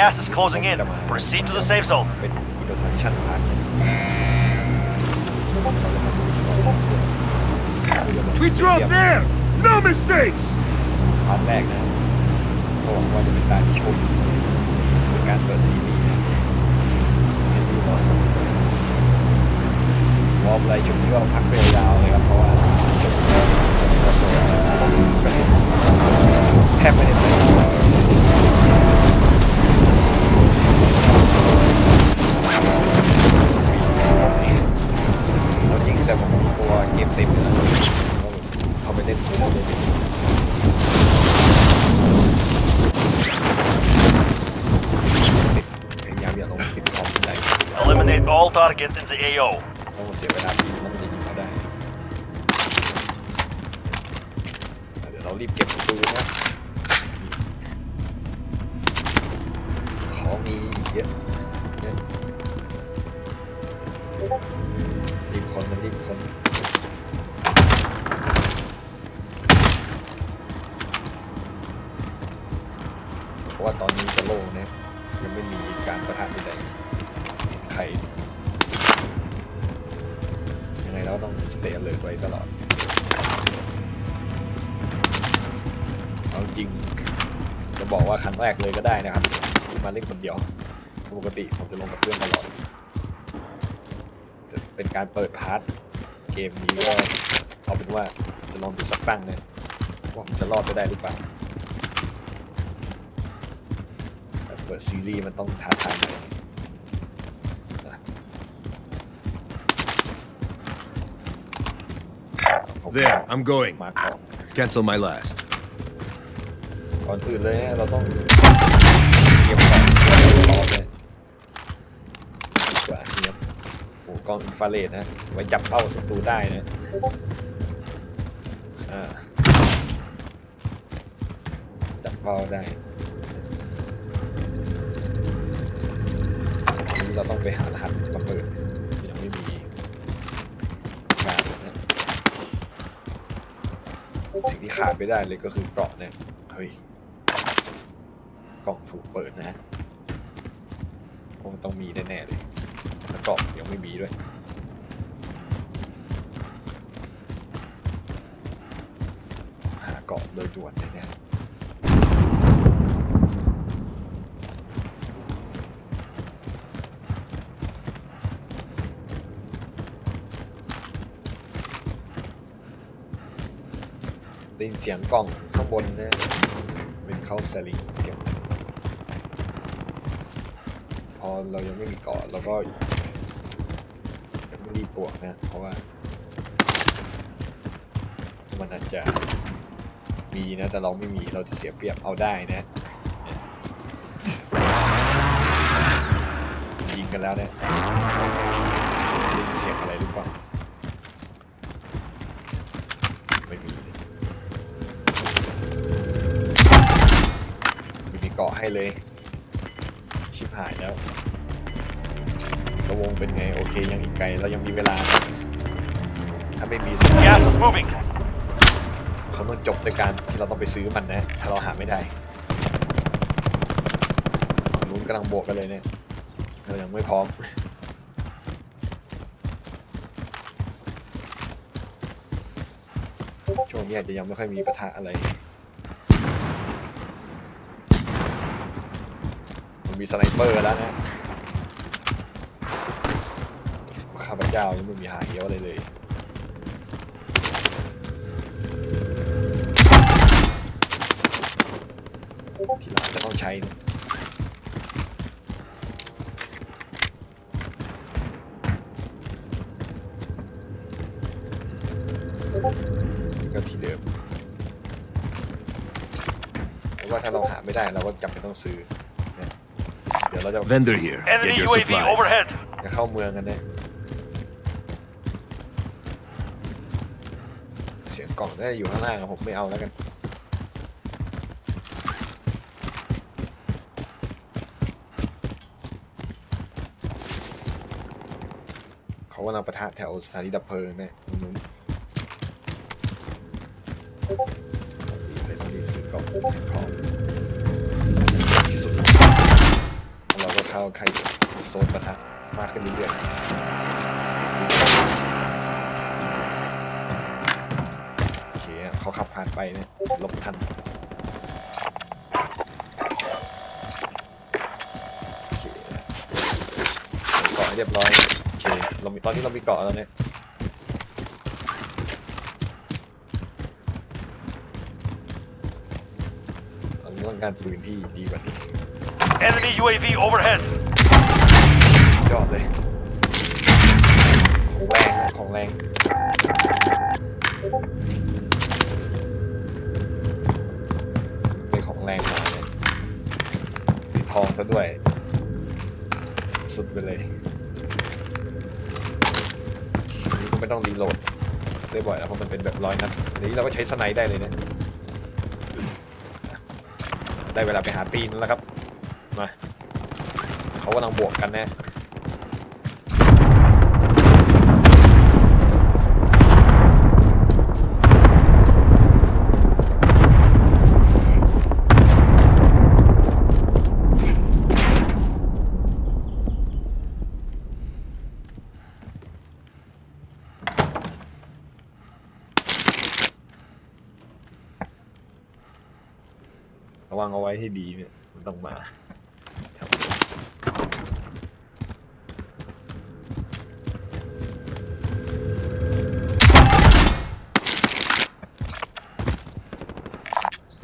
advised, gas is closing in. Proceed to the safe zone. เป็นอินโดนีเซียนพาร์ท We drop there! No mistakes! ประตูนะของมีเยอะเยอะรีบคนนะรีบคนเพราะว่าตอนนี้จะโล่งนะยังไม่มีการประทะใดๆใครยังไงเราต้องสเตย์เลยไว้ตลอด ริง จะบอกว่าครั้งแรกเลยก็ได้นะครับที่มาเล่นคนเดียว ปกติผมจะลงกับเพื่อนตลอดจะเป็นการเปิดพาร์ทเกมนี้ก็เอาเป็นว่าจะลองดูสักตั้งนะว่าผมจะรอดไปได้หรือเปล่าแต่เปิดซีรีส์มันต้องท้าทายหน่อยนะ There, I'm going. มาก่อน Cancel my last. ก่อนอื่นเลยเนี่ยเราต้องเก็บของต่อเลยดีกว่าเนี่ยโอ้กล้องอินฟราเรดนะ ไว้จับเป้าศัตรูได้นะอ่าจับเป้าได้อันนี้เราต้องไปหารหัสมาเปิดยังไม่มีการนะสิ่งที่ขาดไม่ได้เลยก็คือเกราะเนี่ยเฮ้ย ล่องถูกเปิดนะคงต้องมีแน่ๆเลยแล้วเกราะยังไม่มีด้วยหาเกาะโดยด่วนเลยนะได้ยินเสียงกล่องข้างบนนะเป็นเข้าสลิงเก็บ พอเรายังไม่มีเกาะเราก็ยังไม่รีบบวกนะเพราะว่า มันอาจจะมีนะ แต่เราไม่มีเราจะเสียเปรียบเอาได้นะยิงกันแล้วเนี่ยได้ยินเสียงอะไรหรือเปล่าไม่มีมีเกาะให้เลย วงเป็นไง โอเค ยังอีกไกล เรายังมีเวลา ถ้าไม่มี Gas is moving. เขาต้องจบด้วยการที่เราต้องไปซื้อมันนะ ถ้าเราหาไม่ได้ฝั่งนู้นกำลังบวกกันเลยเนี่ย เรายังไม่พร้อม ช่วงนี้อาจจะยังไม่ค่อยมีปะทะอะไรมันมีสไนเปอร์แล้วนะ ข้าพ เจ้ายังไม่มีหาเหี้ยวอะไรเลย ทีหลังจะต้องใช้นะก็ที่เดิมเพราะว่าถ้าเราหาไม่ได้เราก็จำเป็นต้องซื้อนะเดี๋ยวเราจะ Vendor here. Enemy Get your UAV supplies. overhead. จะเข้าเมืองกันเนี่ยเสียง กล่องได้อยู่ข้างล่างอะผมไม่เอาแล้วกันเขากำลังประทะแถวสถานีดับเพลิงเนี่ยตรงนู้นเลยต้องรีบซื้อกล่องให้พร้อมที่สุดเข้าใครโซนประทัดมากขึ้นเรื่อยๆโอ เคเขาขับผ่านไปเนี่ยหลบทันโอเคเกาะให้เรียบร้อยโอเคเรามีตอนนี้เรามีเกาะแล้วเนี่ยเราต้องการปืนที่ดีกว่านี้ Enemy UAV overhead. ยอดเลยของแรงนะของแรง แรงมาเลยสีทองซะด้วย สุดไปเลยนี่ก็ไม่ต้องรีโหลดได้บ่อยแล้วเพราะมันเป็นแบบร้อยนัดอันนี้เราก็ใช้สไนด์ได้เลยนะได้เวลาไปหาตีนแล้วครับมาเขากำลังบวกกันแนะ อาไว้ให้ดีเนี่ย มันต้องมาแถวนี้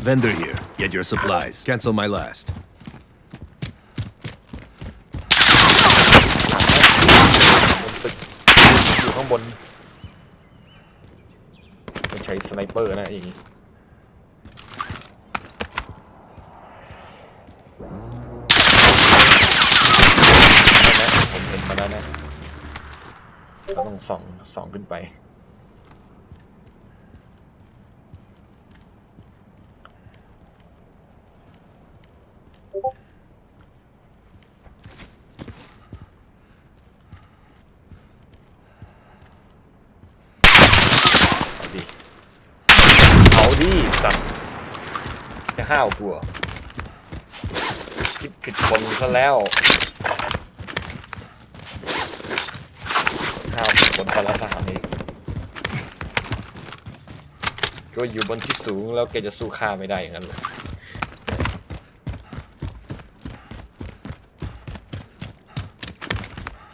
Vendor here. Get your supplies. Cancel my last. บนตึกอยู่ข้างบนต้องใช้สไนเปอร์นะอย่างนี้นะผมเห็นมา แล้วนะเราต้องสองสองขึ้นไป เอาดิ เอาดิสัตว์จะห้าวกลัวคิดผิดคนซะแล้ว ห้าวผิดคนซะแล้วทหารนี้ก็อยู่บนที่สูงแล้วแกจะสู้ข้าไม่ได้อย่างนั้นเลย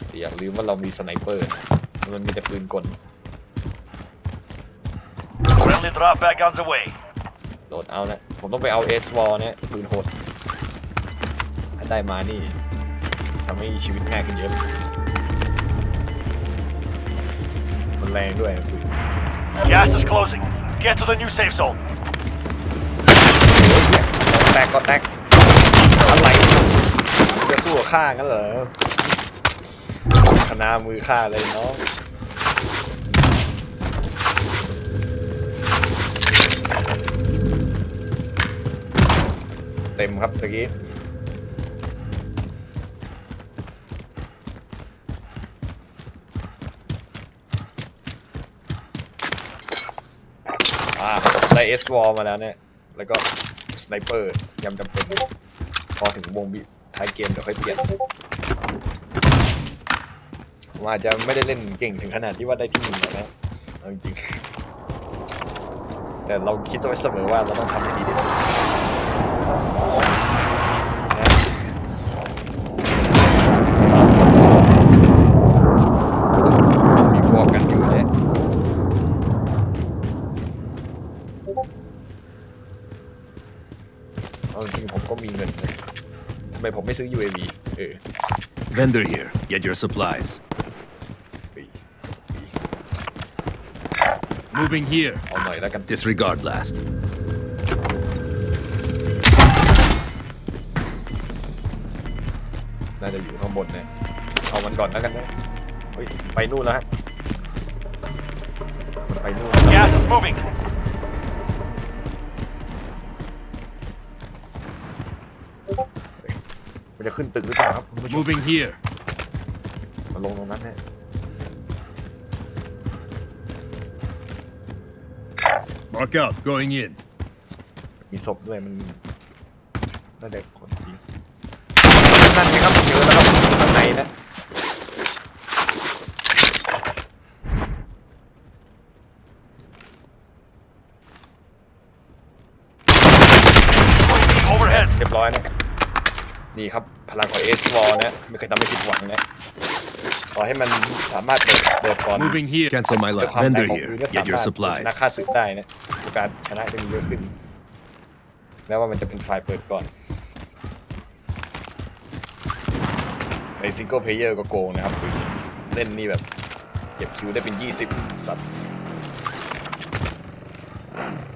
แต่อย่าลืมว่าเรามีสไนเปอร์นะมันมีแต่ปืนกล Friendly drop back on the way. โหลดเอานะ ผมต้องไปเอาเอสวอลเนี่ยปืนโหด ถ้าได้มานี่ทำให้ชีวิตง่ายขึ้นเยอะ แรงด้วยปืน Gas is closing. Get to the new safe zone. แตกก็แตกอะไรจะสู้กับข้ากันเหรอคณามือข้าเลยน้องเต็มครับตะกี้ อ่าได้ เอสวอลมาแล้วเนี่ย แล้วก็สไนเปอร์ยำจำเป็น พอถึงวงบิท้ายเกมเดี๋ยวค่อยเปลี่ยนผมอาจจะไม่ได้เล่นเก่งถึงขนาดที่ว่าได้ที่หนึ่งหรอกนะเอาจริงๆแต่เราคิดไว้เสมอว่าเราต้องทำให้ดีที่สุด ซื้อ UAV เออ Vendor here. Get your supplies. เฮ้ย Moving here. เอาหน่อยแล้วกัน Disregard last. น่าจะอยู่ข้างบนเนี่ยเอามันก่อนแล้วกันนะเฮ้ยไปนู่นแล้วฮะมันไปนู่นแล้ว Gas is moving. มันจะขึ้นตึกหรือเปล่าครับคุณผู้ชม Moving here. มาลงตรงนั้นเนี่ย Mark out. Going in. มีศพด้วยมันน่าจะคนจริงนั่นไงครับเจอแล้วนะ UAV overhead. เรียบร้อยนะ นี่ครับพลังของเอสวอลนะไม่เคยทำให้ผิดหวังนะต่อให้มันสามารถเปิดเปิดก่อน Moving here. Cancel my ด้วย last. ความแรง Vendor ของ here. ปืนก็สา Get your มารถ supplies. นักฆ่าศึกได้นะโอกาสชนะจะมีเยอะขึ้นแม้ว่ามันจะเป็นฝ่ายเปิดก่อนในซิงเกิลเพลเยอร์ก็โกงนะครับปืนเล่นนี่แบบเก็บคิวได้เป็น 20 สัตว์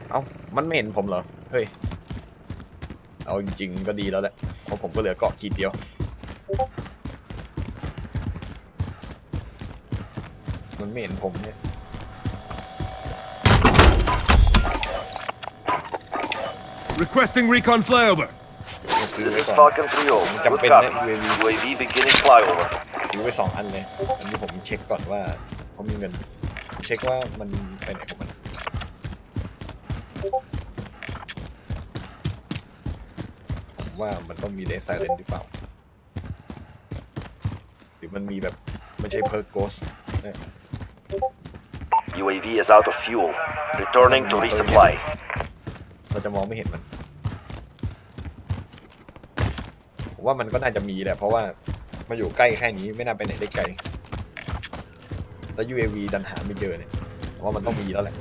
เอ้า มันไม่เห็นผมเหรอ เฮ้ย เอาจริงๆก็ดีแล้วแหละ เพราะผมก็เหลือเกาะกีดเดียว มันไม่เห็นผมเนี่ย Requesting recon flyover. ซื้อ This ไว้ is ก่อน Falcon 3-0. Jump Good in copy. there, UAV. UAV beginning flyover. ซื้อไว้สองอันเลย อันนี้ผมเช็คก่อนว่าผมมีเงิน เช็คว่ามันไปไหนของมัน ผม ว่ามันต้องมีเลสไซเลนหรือเปล่า หรือมันมีแบบไม่ใช่เพิร์กโกส UAV is out of fuel. Returning to resupply. เราจะมองไม่เห็นมัน ผมว่ามันก็น่าจะมีแหละ เพราะว่ามาอยู่ใกล้แค่นี้ไม่น่าไปไหนได้ไกล แล้ว UAV ดันหาไม่เจอเนี่ยผมว่ามันต้องมีแล้วแหละ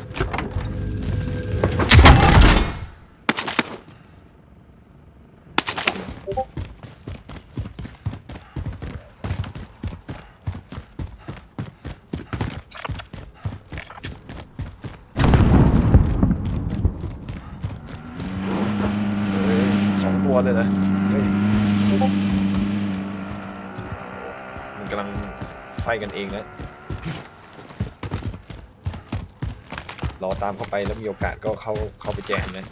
เฮ้ยสองตัว เลยนะเฮ้ยมันกำลังไฟกันเองนะรอตามเข้าไปแล้วมีโอกาสก็เข้าเข้าไปแจมนะ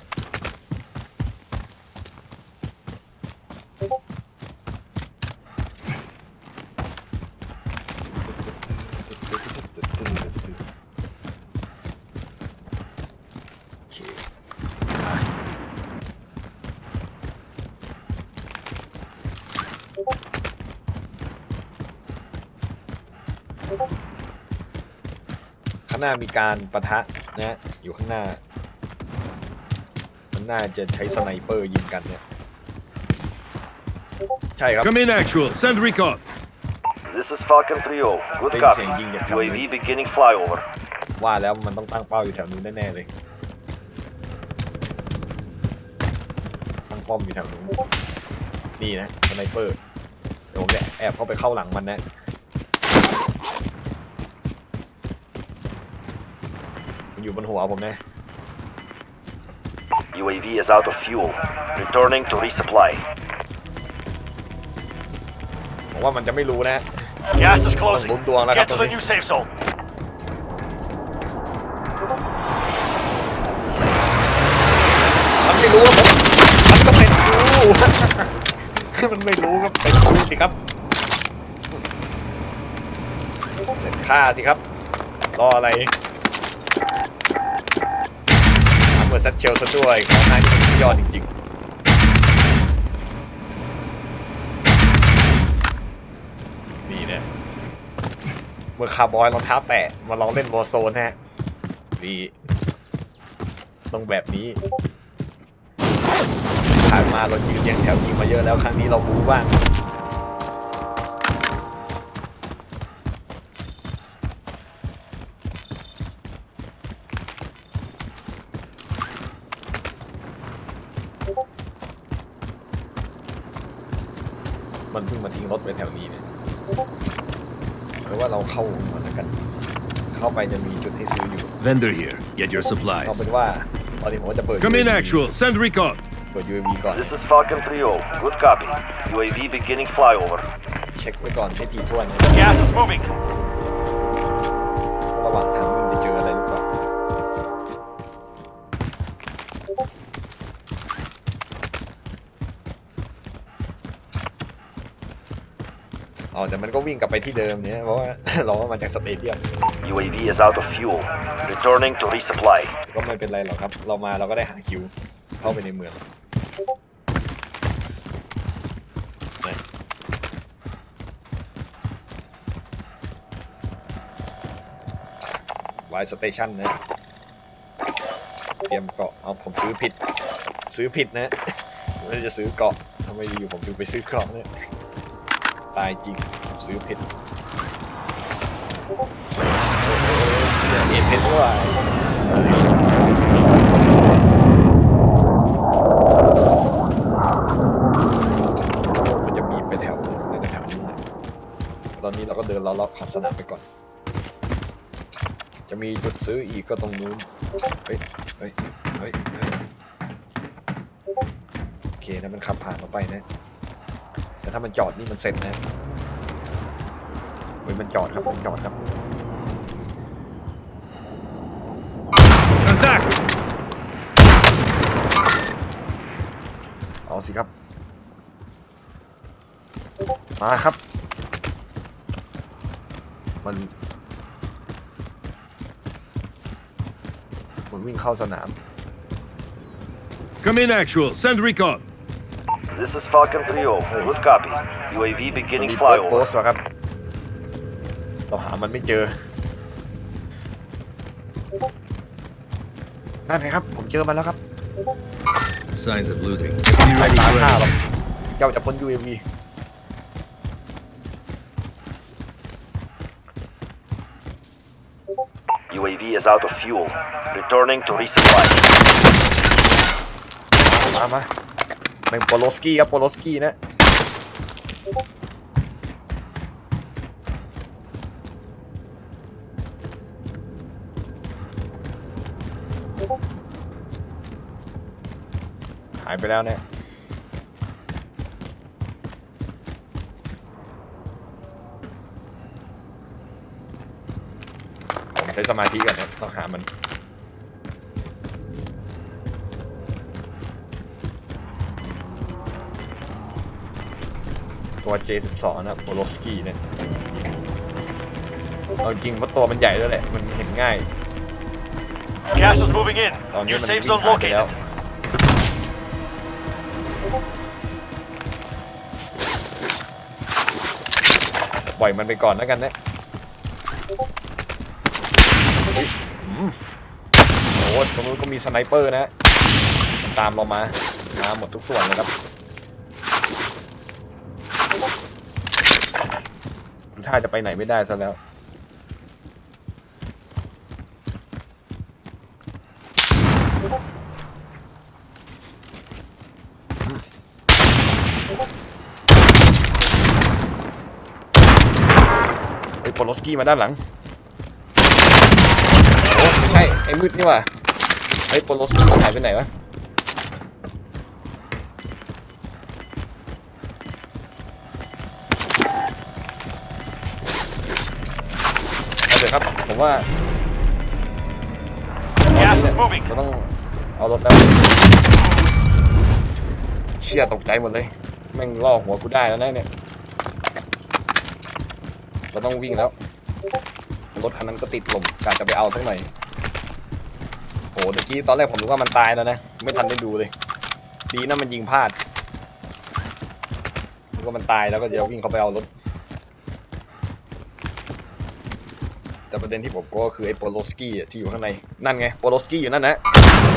หน้ามีการประทะนะฮะอยู่ข้างหน้าข้างหน้าจะใช้สไนเปอร์ยิงกันเนี่ยใช่ครับ Come in, actual. Send recon. This is Falcon 3-0. Good Tên copy. sẽ nhìn nhận thẳng UAV lên. beginning flyover. ว่าแล้วมันต้องตั้งเป้าอยู่แถวนู้นแน่ๆเลยตั้งป้อมอยู่แถวนู้นนี่นะสไนเปอร์เดี๋ยวผมจะแอบเข้าไปเข้าหลังมันนะ มัน อยู่บนหัวผมนะ UAV is out of fuel. Returning to resupply. ผมว่ามันจะไม่รู้นะ Gas is closing. Bún đuông là Get gặp to rồi the đi. new safe zone. มันไม่รู้ว่าผมมันก็เป็นกูมันไม่รู้ก็เป็นกูสิครับเสร็จฆ่าสิครับ รออะไร ทำเปิดซัดเชลซะด้วยของนายนี่นสุดยอดจริงๆ นี่นะเมื่อคาร์บอยรองเท้าแตะมาลองเล่นวอร์โซนฮะดีต้องแบบนี้ผ่านมาเรายืนเรียงแถวยิงมาเยอะแล้วครั้งนี้เราบูบ้าง มันเพิ่งมาทิ้งรถไว้แถวนี้เนี่ยหรือว่าเราเข้ามันแล้วกัน เข้าไปจะมีจุดให้ซื้ออยู่ Vendor here. Get your เอา supplies. เป็นว่าตอนนี้ผมก็จะเปิด Come in, UAV actual. Send recon. เปิด UAV ก่อน This is Falcon 3-0. Good copy. UAV beginning flyover. เช็คไว้ก่อนให้ทีท่วน Gas is moving. แต่มันก็วิ่งกลับไปที่เดิมเนี่ยเพราะว่าล้อมาจากสเตเดียม UAV is out of fuel returning to resupply ก็ไม่เป็นไรหรอกครับ เรามาเราก็ได้หาคิว เข้าไปในเมืองไวายสเตชันนะ เตรียมเกาะ เอาผมซื้อผิด ซื้อผิดนะไม่จะซื้อเกาะทำไมอยู่ผมถึงไปซื้อเกาะเนี่ย ตายจริง ซื้อผิดโอ้โหเอ็นเพชรด้วยมันจะมีไปแถวในแถวนี้นะตอนนี้เราก็เดินเลาะๆขอบสนามไปก่อน จะมีจุดซื้ออีกก็ตรงนู้นเฮ้ยเฮ้ย เฮ้ย เฮ้ย โอเคนะมันขับผ่านเราไปนะ แต่ถ้ามันจอดนี่มันเสร็จนะ เฮ้ยมันจอดครับมันจอดครับ Contact! เอาสิครับ มาครับ มัน มันวิ่งเข้าสนาม Come in, actual. Send recon. This is Falcon 3-0. Good copy. UAV มัน beginning มีเปิดโพ flyover. สต์วะครับ เราหามันไม่เจอ นั่นไงครับ ผมเจอมันแล้วครับ Signs of looting. ไม่ Be ready ตาม for ฆ่าหรอก anything. เจ้าจะพ้น UAV UAV is out of fuel. Returning to resupply. มามาเป็นโปโลสกี้ครับโปโลสกี้นะ หายไปแล้วเนี่ย ผมใช้สมาธิก่อนนะต้องหามันตัว J12 นะโปโลสกี้เนี่ย เอาจริงเพราตัวมันใหญ่ด้วยแหละ มันเห็นง่าย Gas is moving in. ตอนนี้ New มัน safe วิ่ง zone หายไปแล้ว located. ปล่อยมันไปก่อนแล้วกันนะเฮ้ยอืมโอ้โหตรงนู้นก็มีสไนเปอร์นะตามเรามา มาหมดทุกส่วนเลยครับดูท่าจะไปไหนไม่ได้ซะแล้ว ไอ้โปโลสกี้มาด้านหลังโอ้ไม่ใช่ไอ้มืดนี่ว่ะไอ้โปโลสกี้หายไปไหนวะเอาเถอะครับผมว่า Gas is moving. เราต้องเอารถแล้วเชี่ยตกใจหมดเลยแม่งล่อหัวกูได้แล้วนะเนี่ย เราต้องวิ่งแล้ว รถคันนั้นก็ติดลมกาจะไปเอาสักหน่อยโหเมื่อกี้ตอนแรกผมรู้ว่ามันตายแล้วนะ ไม่ทันได้ดูเลย ดีนะมันยิงพลาดรู้ว่ามันตายแล้วก็เดี๋ยววิ่งเข้าไปเอารถ แต่ประเด็นที่ผมกลัวก็คือไอ้โปโลสกี้อะที่อยู่ข้างใน นั่นไง โปโลสกี้อยู่นั่นนะ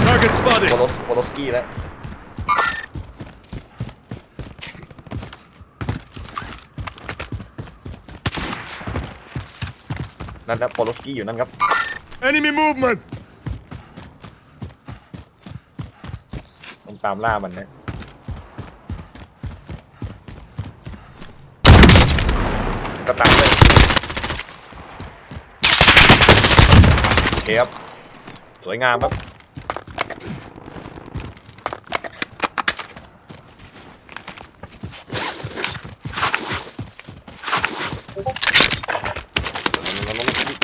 Target spotted. โปโลสโปโลสกี้แล้ว นั่นนะโปโลสกี้อยู่นั่นครับ Enemy movement. ต้องตามล่ามันนะก็ตามเลยโอเคครับ สวยงามครับ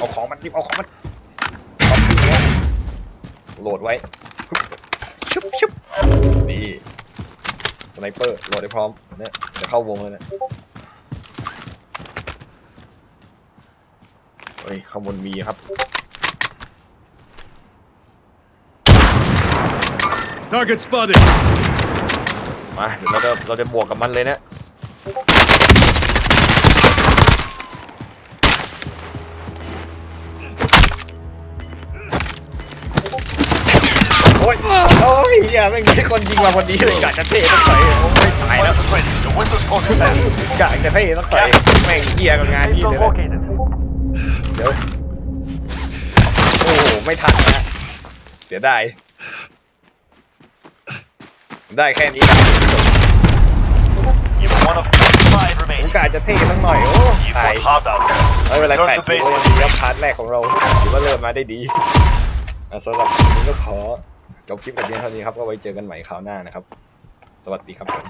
เอาของมันรีบเอาของมันเอาขึ้นเนี่ยโหลดไว้ชุบชุบนี่สไนเปอร์โหลดได้พร้อมเนี่ยจะเข้าวงเลยเนะเฮ้ยข้างบนมีครับ Target spotted. มาเดี๋ยวเราจะเราจะบวกกับมันเลยนะ โอ้ยโอ้ยเฮียแม่งมีคนยิงมาพอดีเลยกะจะเท่ต้องต่อยโอ้ยตายแล้ว Weapons ready. The window's closing fast. กะจะเท่ต้องต่อยแม่งเฮียกับงานนี่เลยนะ located. เดี๋ยว โอ้โห ไม่ทันนะเสียดายได้แค่นี้นะ You've one of five ผม remaining. กะจะเท่สักหน่อย โอ้ You've ตาย got hard out there. ไม่เป็นไร Return แปด to ตัว base ดีครับพาร์ทแรกของเราถือว่าเริ่มมาได้ดีอะสำหรับวันนี้ก็ขอ จบคลิปแบบนี้เท่านี้ครับก็ไว้เจอกันใหม่คราวหน้านะครับ สวัสดีครับผม